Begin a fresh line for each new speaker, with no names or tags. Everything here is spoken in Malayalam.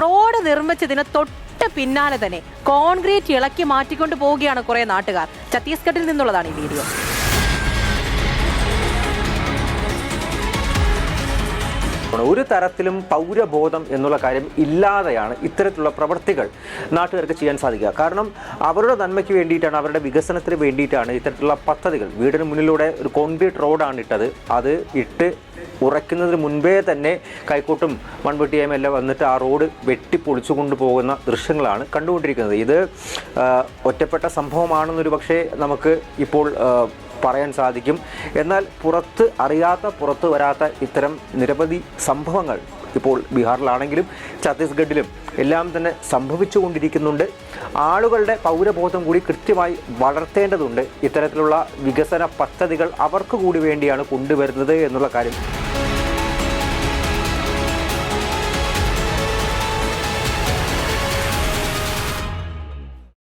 റോഡ് നിർമ്മിച്ചതിന് തൊട്ട് പിന്നാലെ തന്നെ കോൺക്രീറ്റ് ഇളക്കി മാറ്റിക്കൊണ്ട് പോവുകയാണ് കുറെ നാട്ടുകാർ. ഛത്തീസ്ഗഡിൽ നിന്നുള്ളതാണ് ഈ വീഡിയോ.
ഒരു തരത്തിലും പൗരബോധം എന്നുള്ള കാര്യം ഇല്ലാതെയാണ് ഇത്തരത്തിലുള്ള പ്രവൃത്തികൾ നാട്ടുകാർക്ക് ചെയ്യാൻ സാധിക്കുക. കാരണം അവരുടെ നന്മയ്ക്ക് വേണ്ടിയിട്ടാണ് അവരുടെ വികസനത്തിന് വേണ്ടിയിട്ടാണ് ഇത്തരത്തിലുള്ള പദ്ധതികൾ. വീടിന് മുന്നിലൂടെ ഒരു കോൺക്രീറ്റ് റോഡാണ് ഇട്ടത്. അത് ഇട്ട് ഉറയ്ക്കുന്നതിന് മുൻപേ തന്നെ കൈക്കോട്ടും മൺവെട്ടിയും എല്ലാം വന്നിട്ട് ആ റോഡ് വെട്ടിപ്പൊളിച്ചു കൊണ്ടുപോകുന്ന ദൃശ്യങ്ങളാണ് കണ്ടുകൊണ്ടിരിക്കുന്നത്. ഇത് ഒറ്റപ്പെട്ട സംഭവമാണെന്നൊരു പക്ഷേ നമുക്ക് ഇപ്പോൾ പറയാൻ സാധിക്കും. എന്നാൽ പുറത്ത് അറിയാത്ത പുറത്ത് വരാത്ത ഇത്തരം നിരവധി സംഭവങ്ങൾ ഇപ്പോൾ ബീഹാറിലാണെങ്കിലും ഛത്തീസ്ഗഡിലും എല്ലാം തന്നെ സംഭവിച്ചുകൊണ്ടിരിക്കുന്നുണ്ട്. ആളുകളുടെ പൗരബോധം കൂടി കൃത്യമായി വളർത്തേണ്ടതുണ്ട്. ഇത്തരത്തിലുള്ള വികസന പദ്ധതികൾ അവർക്ക് കൂടി വേണ്ടിയാണ് കൊണ്ടുവരുന്നത് എന്നുള്ള കാര്യം.